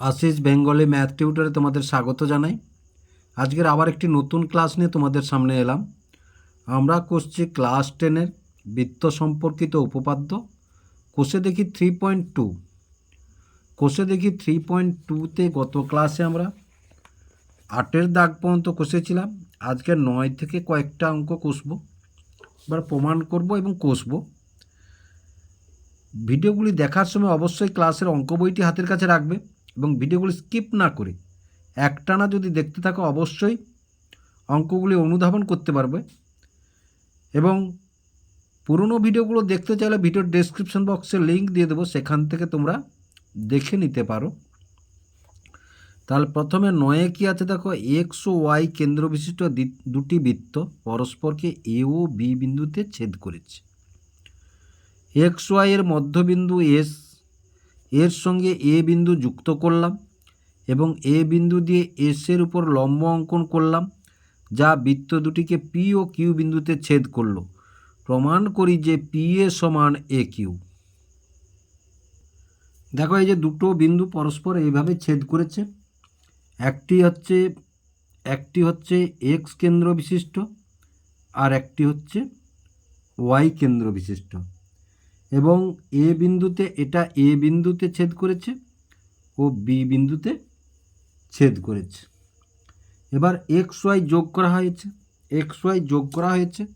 Ashis Bengali math টিউটরে তোমাদের স্বাগত জানাই। আজকের আবার একটি নতুন ক্লাস নিয়ে তোমাদের সামনে এলাম। আমরা করছি ক্লাস টেনের বৃত্ত সম্পর্কিত উপপাদ্য। কোষে দেখি থ্রি পয়েন্ট টু কোষে দেখি থ্রি পয়েন্ট টুতে গত ক্লাসে আমরা আটের দাগ পর্যন্ত কষেছিলাম। আজকে নয় থেকে কয়েকটা অঙ্ক কষবো। এবার প্রমাণ করব এবং কষবো। ভিডিওগুলি দেখার সময় অবশ্যই ক্লাসের অঙ্ক বইটি হাতের কাছে রাখবে। এবং ভিডিওগুলি স্কিপ না করে একটানা যদি দেখতে থাকো, অবশ্যই অঙ্কগুলি অনুধাবন করতে পারবে। এবং পুরনো ভিডিওগুলো দেখতে চাইলে ভিডিওর ডেসক্রিপশন বক্সে লিঙ্ক দিয়ে দেবো, সেখান থেকে তোমরা দেখে নিতে পারো। তাহলে প্রথমে নয়ে কি আছে দেখো? এক্স ও ওয়াই কেন্দ্র বিশিষ্ট দি- দুটি বৃত্ত পরস্পরকে এ ও বি বিন্দুতে ছেদ করেছে। এক্স ওয়াই এর মধ্যবিন্দু এস এর সঙ্গে এ বিন্দু যুক্ত করলাম এবং এ বিন্দু দিয়ে এস এর উপর লম্ব অঙ্কন করলাম, যা বৃত্ত দুটিকে পি ও কিউ বিন্দুতে ছেদ করল। প্রমাণ করি যে পি এ সমান এ কিউ দেখো, এই যে দুটো বিন্দু পরস্পর এইভাবে ছেদ করেছে। একটি হচ্ছে একটি হচ্ছে এক্স কেন্দ্র বিশিষ্ট আর একটি হচ্ছে ওয়াই কেন্দ্র বিশিষ্ট। এবং এ বিন্দুতে এটা এ বিন্দুতে ছেদ করেছে ও বি বিন্দুতে ছেদ করেছে। এবার এক্স ওয়াই যোগ করা হয়েছে, এক্স ওয়াই যোগ করা হয়েছে।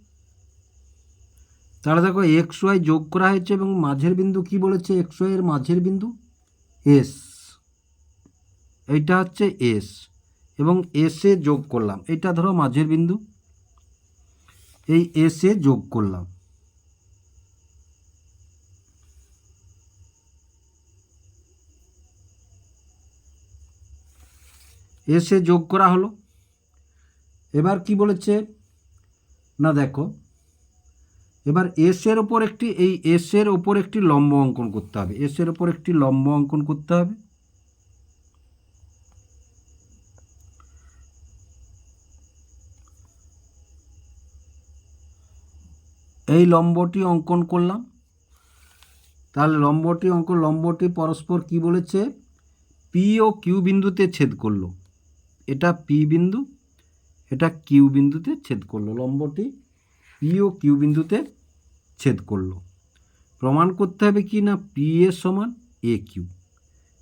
তাহলে দেখো এক্স ওয়াই যোগ করা হয়েছে এবং মাঝের বিন্দু কি বলেছে? এক্স ওয়াই এর মাঝের বিন্দু এস। এইটা হচ্ছে এস এবং এসে যোগ করলাম। এটা ধরো মাঝের বিন্দু। এই এসে যোগ করলাম। এসে যোগ করা হলো। এবার কি বলেছে? না, দেখো। এবার এসের ওপর একটি, এই এসের ওপর একটি লম্ব অঙ্কন করতে হবে। এসের ওপর একটি লম্ব অঙ্কন করতে হবে। এই লম্বটি অঙ্কন করলাম। তাহলে লম্বটি অঙ্কন, লম্বটি পরস্পর কি বলেছে? পি ও কিউ বিন্দুতে ছেদ করল। এটা পি বিন্দু, এটা কিউ বিন্দুতে ছেদ করল লম্বটি পি ও কিউ বিন্দুতে ছেদ করল। প্রমাণ করতে হবে কি না? পি এ সমান এ কিউ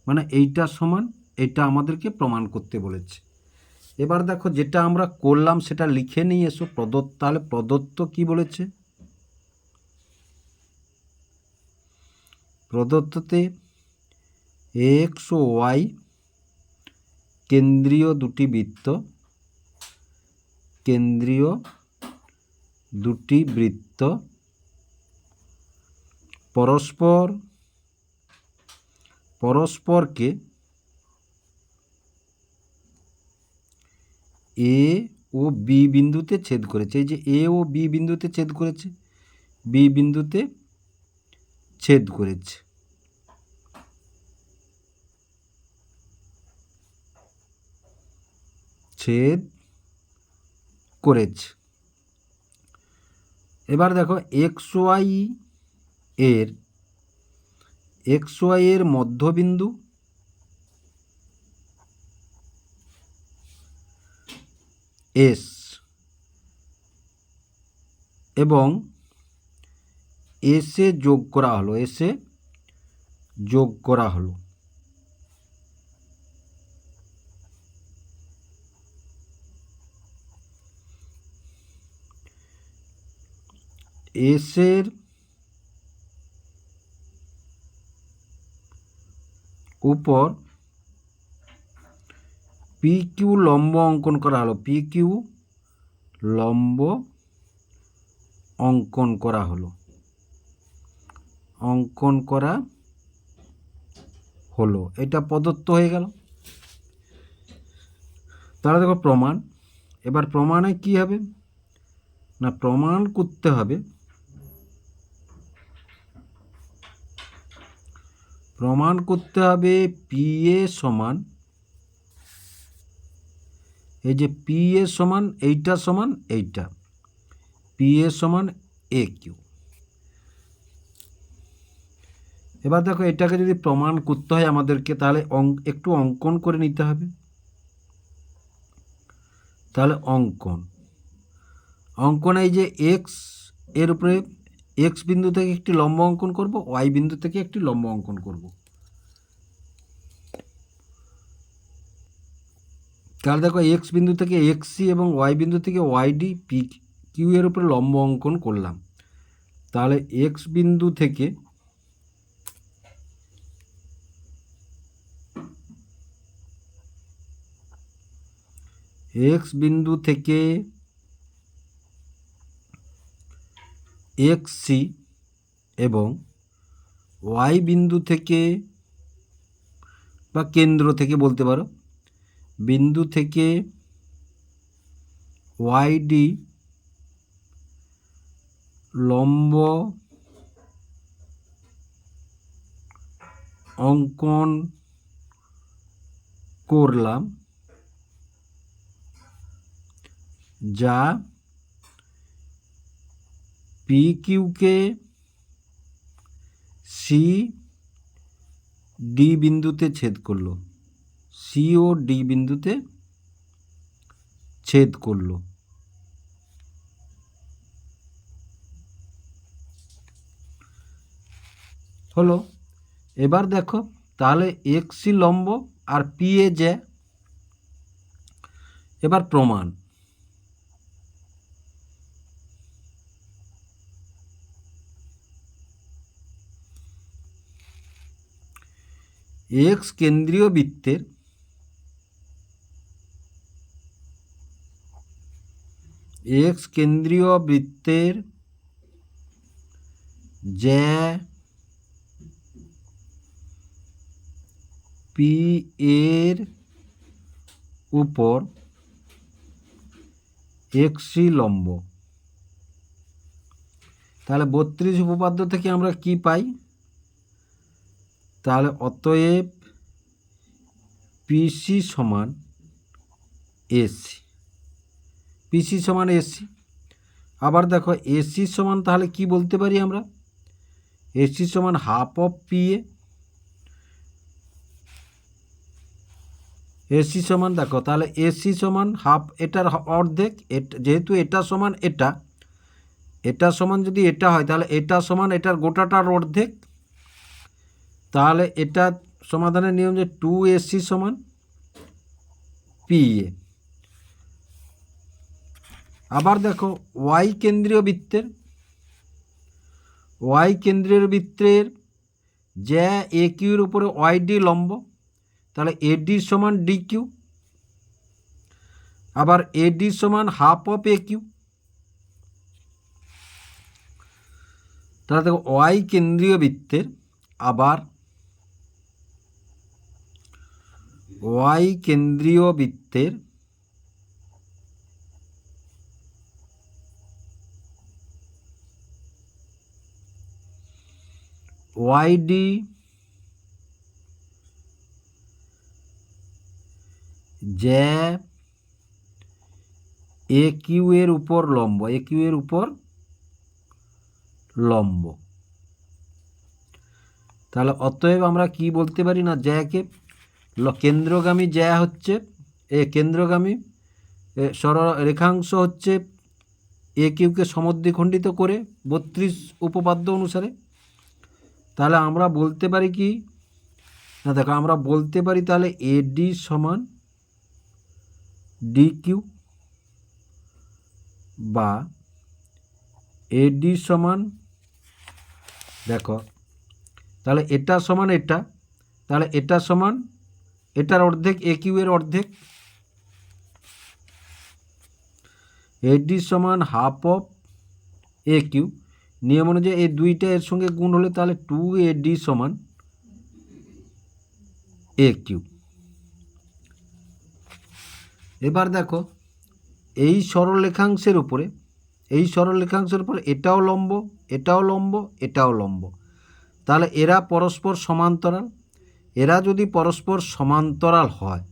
মানে এইটা সমান, এটা আমাদেরকে প্রমাণ করতে বলেছে। এবার দেখো যেটা আমরা করলাম সেটা লিখে নিয়ে এসো। প্রদত্ত তাহলে প্রদত্ত কি বলেছে? প্রদত্ততে এক্স ওয়াই কেন্দ্রীয় দুটি বৃত্ত, কেন্দ্রীয় দুটি বৃত্ত, পরস্পর, পরস্পরকে এ ও বি বিন্দুতে ছেদ করেছে। এই যে এ ও বি বিন্দুতে ছেদ করেছে, বি বিন্দুতে ছেদ করেছে। ছেদ করেছে। এবার দেখো এক্স ওয়াই এর, এক্স ওয়াই এর মধ্যবিন্দু এস এবং এসে যোগ করা হলো এসে যোগ করা হলো। এসের উপর পি কিউ লম্ব অঙ্কন করা হলো। পি কিউ লম্ব অঙ্কন করা হলো। অঙ্কন করা হলো। এটা প্রদত্ত হয়ে গেল। তাহলে দেখো প্রমাণ। এবার প্রমাণে কি হবে? না, প্রমাণ করতে হবে প্রমাণ করতে হবে পি এ সমান, এই যে পি এ সমান এইটা সমান এইটা পি এ সমান এ কিউ এবার দেখো এটাকে যদি প্রমাণ করতে হয় আমাদেরকে, তাহলে একটু অঙ্কন করে নিতে হবে। তাহলে অঙ্কন অঙ্কন এই যে এক্সের উপরে এক্স বিন্দু থেকে একটি লম্ব অঙ্কন করব ওয়াই বিন্দু থেকে একটি লম্ব অঙ্কন করব। তাহলে দেখো এক্স বিন্দু থেকে এক্স সি এবং ওয়াই বিন্দু থেকে ওয়াই ডি পি কিউ এর উপরে লম্ব অঙ্কন করলাম। তাহলে এক্স বিন্দু থেকে এক্স বিন্দু থেকে এক্স সি এবং ওয়াই বিন্দু থেকে বা কেন্দ্র থেকে বলতে পারো, বিন্দু থেকে ওয়াই ডি লম্ব অঙ্কন করলাম যা পি কিউকে সি ডি বিন্দুতে ছেদ করল। সি ও ডি বিন্দুতে ছেদ করল। হলো, এবার দেখো, তাহলে এক্সি লম্ব আর পি এ যে, এবার প্রমাণ। এক্স কেন্দ্রীয় বৃত্তের এক্স কেন্দ্রীয় বৃত্তের যে পি এর উপর এক্সি লম্ব। তাহলে বত্রিশ উপপাদ্য থেকে আমরা কি পাই? তাহলে অতএব পিসি সমান এসি পিসি সমান এসি আবার দেখো এসি সমান তাহলে কি বলতে পারি আমরা? এসি সমান half of P A AC সমান দেখো, তাহলে এসি সমান হাফ এটার অর্ধেক যেহেতু এটা সমান এটা এটা সমান যদি এটা হয়, তাহলে এটা সমান এটার গোটাটার অর্ধেক তাহলে এটা সমাধানের নিয়ম যে টু এসি সমান পি এ আবার দেখো ওয়াই কেন্দ্রীয় বৃত্তের ওয়াই কেন্দ্রীয় বৃত্তের যে এ কিউর উপরে ওয়াই ডি লম্ব, তাহলে এডি সমান ডি কিউ আবার এডি সমান হাফ অফ এ কিউ তাহলে দেখো ওয়াই কেন্দ্রীয় বৃত্তের আবার ওয়াই কেন্দ্রীয় বৃত্তের ওয়াই ডি যে এ কিউ এর উপর লম্ব, এ কিউ এর উপর লম্ব। তাহলে অতএব আমরা কি বলতে পারি না জ্যাকে কেন্দ্রগামী জ্যা হচ্ছে, এ কেন্দ্রগামী, এ সর রেখাংশ হচ্ছে এ কিউকে সমদ্বিখণ্ডিত করে বত্রিশ উপপাদ্য অনুসারে। তাহলে আমরা বলতে পারি কি? না, দেখো, আমরা বলতে পারি তাহলে এডি সমান ডি কিউ বা এডি সমান, দেখো, তাহলে এটা সমান এটা, তাহলে এটা সমান এটার অর্ধেক এ কিউ এর অর্ধেক। এডি সমান হাফ অফ এ কিউ নিয়ম অনুযায়ী এই দুইটা এর সঙ্গে গুণ হলে তাহলে টু এ ডি সমান এ কিউ এবার দেখো, এই সরলরেখাংশের উপরে, এই সরলরেখাংশের উপরে এটাও লম্ব এটাও লম্ব এটাও লম্ব। তাহলে এরা পরস্পর সমান্তরাল। এরা যদি পরস্পর সমান্তরাল হয়,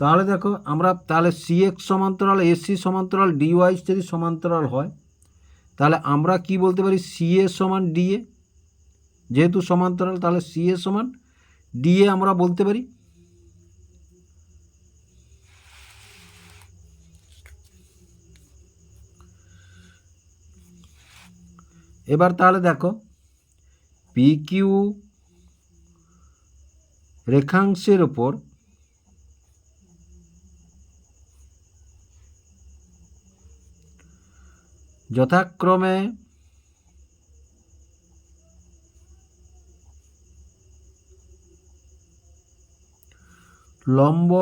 তাহলে দেখো আমরা, তাহলে সি এক্স সমান্তরাল এসি সমান্তরাল ডিওয়াই যদি সমান্তরাল হয়, তাহলে আমরা কি বলতে পারি? সি এ সমান ডিএ যেহেতু সমান্তরাল, তাহলে সি এ সমান ডি এ আমরা বলতে পারি। এবার তাহলে দেখো পি কিউ রেখাংশের ওপর যথাক্রমে লম্ব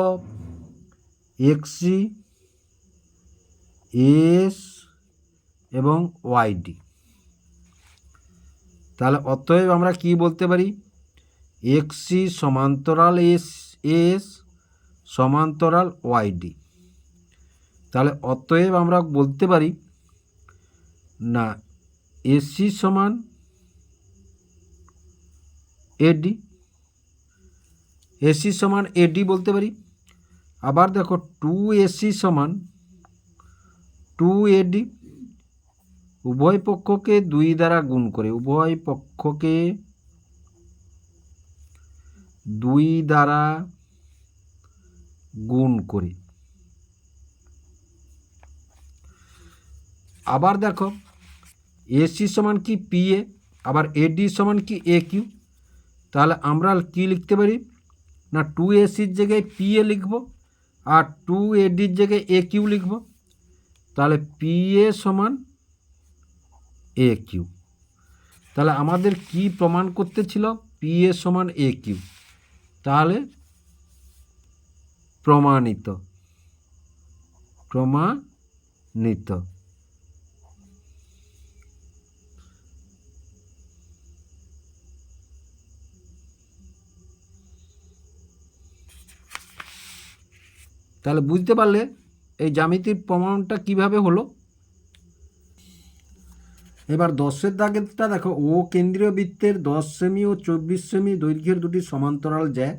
এক্সি এস এবং ওয়াইডি তাহলে অতএব আমরা কি বলতে পারি? এক্সি সমান্তরাল এস এস সমান্তরাল ওয়াইডি। তাহলে অতএব আমরা বলতে পারি, না, এসি সমান এডি, এসি সমান এডি বলতে পারি। আবার দেখো, টু এসি সমান টু এডি উভয় পক্ষকে দুই দ্বারা গুণ করে, উভয় পক্ষকে দুই দ্বারা গুণ করে। আবার দেখো এসি সমান কি পি এ আবার এডি সমান কি এ কিউ তাহলে আমরা কি লিখতে পারি? না টু এসির জায়গায় পি এ লিখব, আর টু এডির জায়গায় এ কিউ লিখব, তাহলে পি এ সমান এ কিউ তাহলে আমাদের কি প্রমাণ করতে ছিল? পি এ সমান এ কিউ তাহলে প্রমাণিত। প্রমাণিত। তাহলে বুঝতে পারলে এই জ্যামিতির প্রমাণটা কীভাবে হলো? এবার দশের দাগেরটা দেখো, ও কেন্দ্রীয় বৃত্তের দশ সেমি ও চব্বিশ সেমি দৈর্ঘ্যের দুটি সমান্তরাল জ্যা।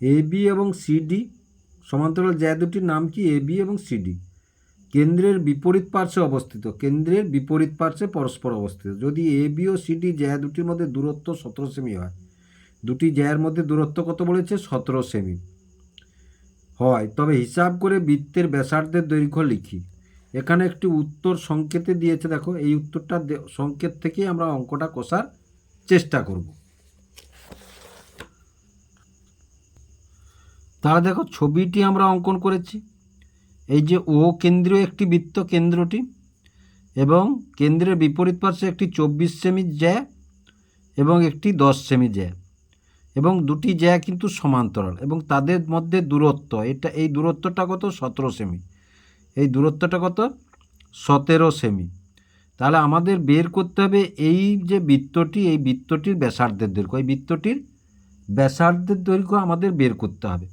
এ, বি এবং সিডি সমান্তরাল জ্যা দুটির নাম কি? এ, বি এবং সিডি কেন্দ্রের বিপরীত পার্শ্বে অবস্থিত। কেন্দ্রের বিপরীত পার্শ্বে পরস্পর অবস্থিত। যদি এ, বি ও সিডি জ্যা দুটির মধ্যে দূরত্ব সতেরো সেমি হয়, দুটি জ্যায়ের মধ্যে দূরত্ব কত বলেছে? সতেরো সেমি। হয়। তবে হিসাব করে বৃত্তের ব্যাসার্ধের দৈর্ঘ্য লিখি। এখানে একটি উত্তর সংকেতে দিয়েছে, দেখো, এই উত্তরটা সংকেত থেকেই আমরা অঙ্কটা কষার চেষ্টা করব। তাহলে দেখো, ছবিটি আমরা অঙ্কন করেছি। এই যে ও কেন্দ্রীয় একটি বৃত্ত কেন্দ্রটি এবং কেন্দ্রের বিপরীত পার্শ্বে একটি চব্বিশ সেমি জ্যা এবং একটি দশ সেমি জ্যা এবং দুটি জ্যা কিন্তু সমান্তরাল এবং তাদের মধ্যে দূরত্ব, এটা, এই দূরত্বটা কত? সতেরো সেমি। এই দূরত্বটা কত? সতেরো সেমি। তাহলে আমাদের বের করতে হবে এই যে বৃত্তটি, এই বৃত্তটির ব্যাসার্ধের দৈর্ঘ্য। এই বৃত্তটির ব্যাসার্ধের দৈর্ঘ্য আমাদের বের করতে হবে।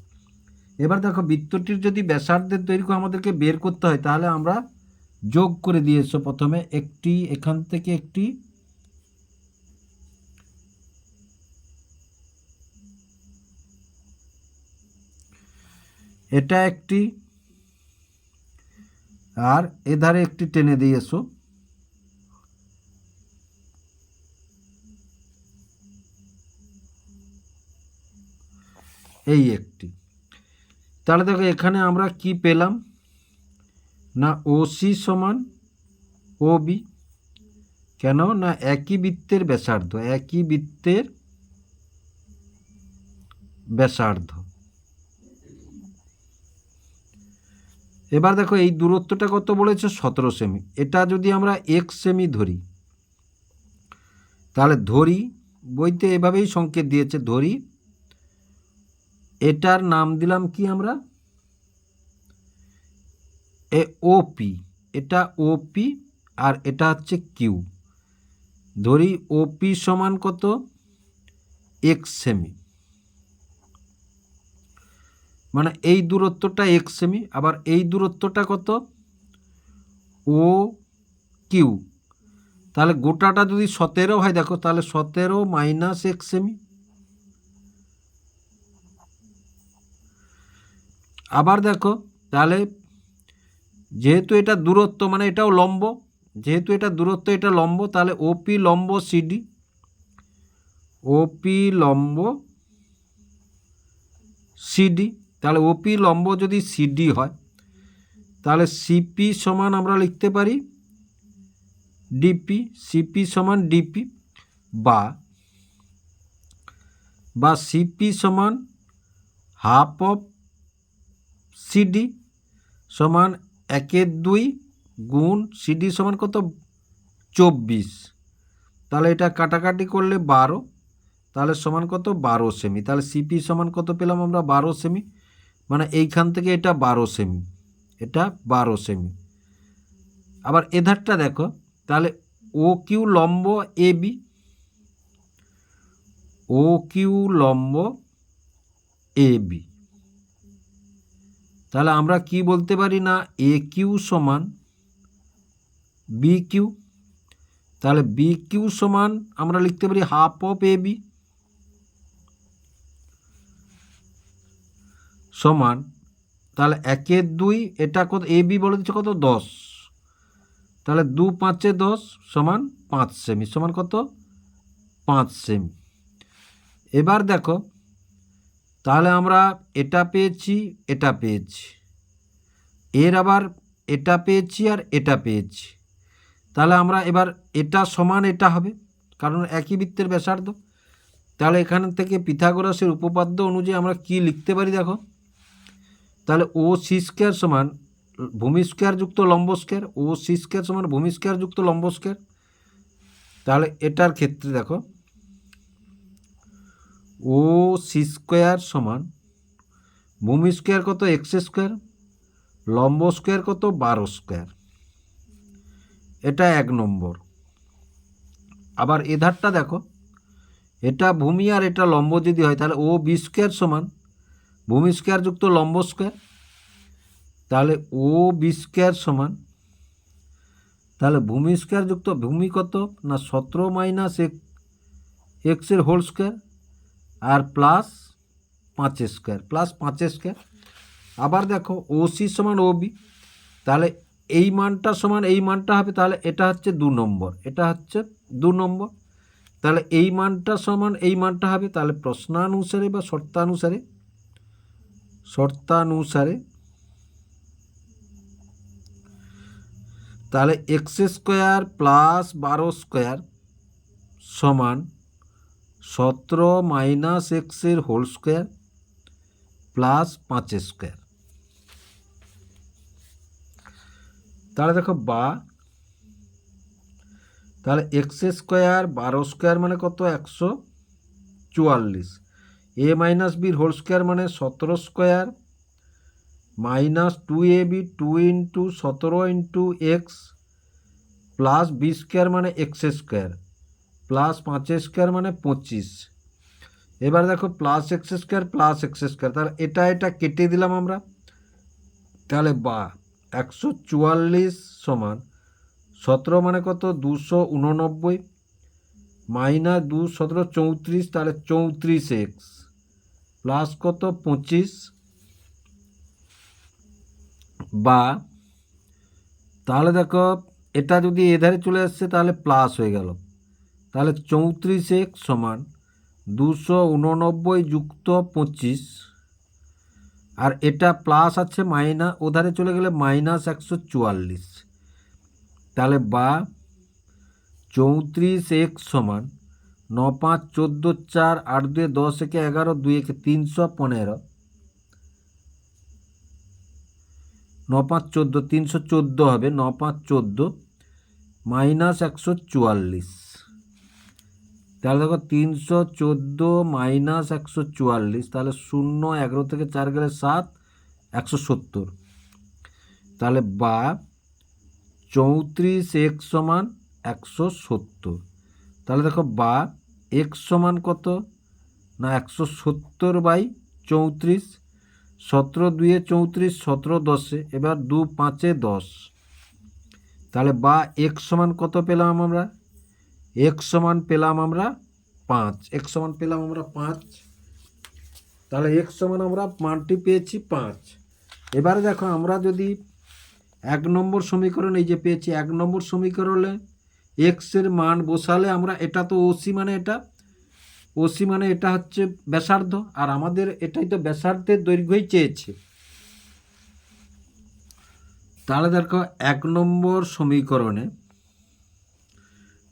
এবার দেখো, বৃত্তটির যদি ব্যাসার্ধের দৈর্ঘ্য আমাদেরকে বের করতে হয়, তাহলে আমরা যোগ করে দিয়েছ প্রথমে একটি, এখান থেকে একটি। এটা একটি আর এধারে একটি টেনে দিয়েছ। এই একটি। তাহলে দেখো, এখানে আমরা কি পেলাম? না ওসি সমান ও বি কেন? না একই বৃত্তের ব্যাসার্ধ, একই বৃত্তের ব্যাসার্ধ। এবার দেখো এই দূরত্বটা কত বলেছে? সতেরো সেমি এটা যদি আমরা এক সেমি ধরি, তাহলে ধরি বইতে এভাবেই সংকেত দিয়েছে, ধরি এটার নাম দিলাম কি আমরা? এ ওপি এটা ওপি আর এটা হচ্ছে কিউ ধরি ওপি সমান কত? এক সেমি মানে এই দূরত্বটা এক সেমি আবার এই দূরত্বটা কত? ও কিউ তাহলে গোটাটা যদি সতেরো হয়, দেখো, তাহলে সতেরো মাইনাস এক সেমি আবার দেখো, তাহলে যেহেতু এটা দূরত্ব মানে এটাও লম্ব, যেহেতু এটা দূরত্ব, এটা লম্ব, তাহলে ওপি লম্ব সিডি ওপি লম্ব সিডি তাহলে ওপি লম্ব যদি সিডি হয়, তাহলে সিপি সমান আমরা লিখতে পারি ডিপি সিপি সমান ডিপি বা বা সিপি সমান হাফ অফ সিডি সমান একের দুই গুণ সিডি সমান কত? চব্বিশ। তাহলে এটা কাটাকাটি করলে বারো, তাহলে সমান কত? বারো সেমি। তাহলে সিপি সমান কত পেলাম আমরা? বারো সেমি। মানে এইখান থেকে এটা বারো সেমি এটা বারো সেমি আবার এধারটা দেখো, তাহলে ও কিউ লম্ব এ বি ও কিউ লম্ব এ বি তাহলে আমরা কি বলতে পারি না? এ কিউ সমান বি কিউ তাহলে বি কিউ সমান আমরা লিখতে পারি হাফ অফ এ বি সমান, তাহলে একের দুই, এটা কত, এ বি বলে দিচ্ছে কত? দশ। তাহলে দু পাঁচে দশ সমান পাঁচ সেমি, সমান কত? পাঁচ সেমি। এবার দেখো, তাহলে আমরা এটা পেয়েছি এটা পেয়েছি। এর আবার এটা পেয়েছি আর এটা পেয়েছি। তাহলে আমরা এবার এটা সমান এটা হবে, কারণ একই বৃত্তের ব্যাসার্ধ। তাহলে এখান থেকে পিথাগোরাসের উপপাদ্য অনুযায়ী আমরা কি লিখতে পারি দেখো? তাহলে ও সি স্কোয়ার সমান ভূমি স্কোয়ার যুক্ত লম্ব স্কোয়ার, ও সি স্কোয়ার সমান ভূমি স্কোয়ার যুক্ত লম্ব স্কোয়ার। তাহলে এটার ক্ষেত্রে দেখো, ও সি স্কোয়ার সমান ভূমি স্কোয়ার কত এক্স স্কোয়ার, লম্ব স্কোয়ার কত বারো স্কোয়ার। এটা এক নম্বর। আবার এধারটা দেখো, এটা ভূমি আর এটা লম্ব যদি হয়, তাহলে ও বি স্কোয়ার সমান ভূমি স্কোয়ার যুক্ত লম্ব স্কোয়ার? তাহলে ও বি স্কোয়ার সমান, তাহলে ভূমি স্কোয়ার যুক্ত ভূমি কত? না সতেরো মাইনাস এক এক্সের হোল স্কোয়ার আর প্লাস পাঁচ স্কোয়ার প্লাস পাঁচ স্কোয়ার। আবার দেখো, ও সি সমান ও বি তাহলে এই মানটা সমান, এই মানটা হবে, তাহলে এটা হচ্ছে দু নম্বর, এটা হচ্ছে দু নম্বর। তাহলে এই মানটা সমান, এই মানটা হবে, তাহলে প্রশ্নানুসারে বা শর্তানুসারে শর্তানুসারে, তাহলে এক্স স্কোয়ার প্লাস বারো স্কোয়ার সমান সতেরো মাইনাস এক্সের হোল স্কোয়ার প্লাস পাঁচ স্কোয়ার। তাহলে দেখো বা, তাহলে এক্স স্কোয়ার বারো স্কোয়ার মানে কত? একশো চুয়াল্লিশ। এ মাইনাস বির হোল স্কোয়ার মানে সতেরো square minus two A B two into সতেরো into X plus B square মানে এক্স স্কোয়ার প্লাস পাঁচ স্কোয়ার মানে পঁচিশ। এবার দেখো plus X square plus X square তাহলে এটা এটা কেটে দিলাম আমরা। তাহলে বা একশো চুয়াল্লিশ সমান সতেরো মানে কত? দুশো উননব্বই। মাইনাস দু সতেরো চৌত্রিশ, তাহলে চৌত্রিশ এক্স প্লাস কত? পঁচিশ। বা তাহলে দেখো, এটা যদি এধারে চলে আসছে, তাহলে প্লাস হয়ে গেল। তাহলে চৌত্রিশ এক্স সমান দুশো উননব্বই যুক্ত পঁচিশ। আর এটা প্লাস আছে মাইনাস ওধারে চলে গেলে মাইনাস একশো চুয়াল্লিশ। তাহলে বা চৌত্রিশ এক্স সমান ন পাঁচ চোদ্দ চার আট দুয়ে দশ একে এগারো দুই একে তিনশো পনেরো। ন পাঁচ চোদ্দ তিনশো চোদ্দ হবে ন পাঁচ চোদ্দ মাইনাস একশো চুয়াল্লিশ। তাহলে দেখো তিনশো চোদ্দ মাইনাস একশো চুয়াল্লিশ, তাহলে শূন্য এগারো থেকে চার গেলে সাত, একশো সত্তর। তাহলে বা চৌত্রিশ এক সমান একশো সত্তর। তাহলে দেখো বা এক্স সমান কত? না, একশো সত্তর বাই চৌত্রিশ, সতেরো দুয়ে চৌত্রিশ, সতেরো দশে, এবার দু পাঁচে দশ। তাহলে বা এক সমান কত পেলাম আমরা? এক সমান পেলাম আমরা পাঁচ। এক সমান পেলাম আমরা পাঁচ। তাহলে এক সমান আমরা মানটি পেয়েছি পাঁচ। এবারে দেখো আমরা যদি এক নম্বর সমীকরণ, এই যে পেয়েছি এক নম্বর সমীকরণে এক্সের মান বসালে আমরা এটা তো ওসি মানে এটা। ওসি মানে এটা হচ্ছে ব্যাসার্ধ, আর আমাদের এটাই তো ব্যাসার্ধের দৈর্ঘ্যই চেয়েছে। তাহলে দেখো, এক নম্বর সমীকরণে,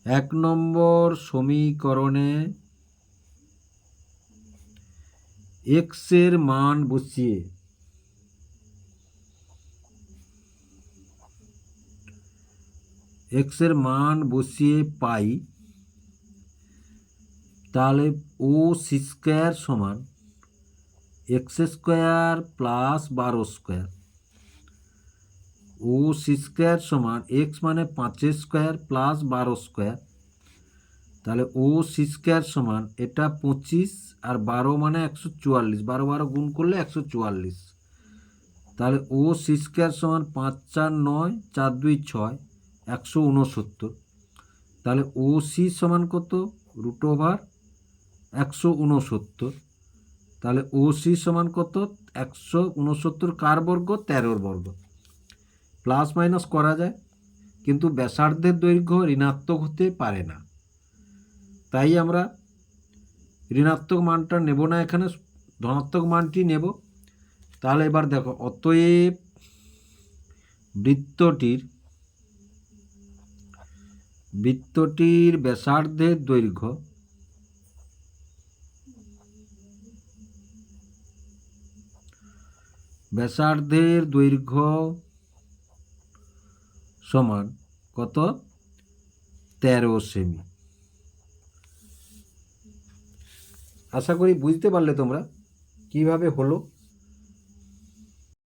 এক নম্বর সমীকরণে এক্সের মান বসিয়ে এক্সের মান বসিয়ে পাই, তাহলে ও সি স্কোয়ার সমান এক্স স্কোয়ার প্লাস বারো স্কোয়ার। ও সি স্কোয়ার সমান এক্স মানে পাঁচের স্কোয়ার প্লাস বারো স্কোয়ার। তাহলে ও সি স্কোয়ার সমান এটা পঁচিশ আর বারো মানে একশো চুয়াল্লিশ। বারো বারো গুণ করলে একশো চুয়াল্লিশ। তাহলে ও সি স্কোয়ার সমান পাঁচ চার নয়, চার দুই ছয়। একশো উনসত্তর। তাহলে ও সি সমান কত? রুট ওভার একশো উনসত্তর। তাহলে ও সি সমান কত? একশো উনসত্তর কার বর্গ? তেরোর বর্গ। প্লাস মাইনাস করা যায়, কিন্তু ব্যাসার্ধের দৈর্ঘ্য ঋণাত্মক হতে পারে না। তাই আমরা ঋণাত্মক মানটা নেব না এখানে, ধনাত্মক মানটি নেব। তাহলে এবার দেখো, অতএব বৃত্তটির বৃত্তটির ব্যাসার্ধের দৈর্ঘ্য ব্যাসার্ধের দৈর্ঘ্য সমান কত? তেরো সেমি। আশা করি বুঝতে পারলে তোমরা কীভাবে হলো?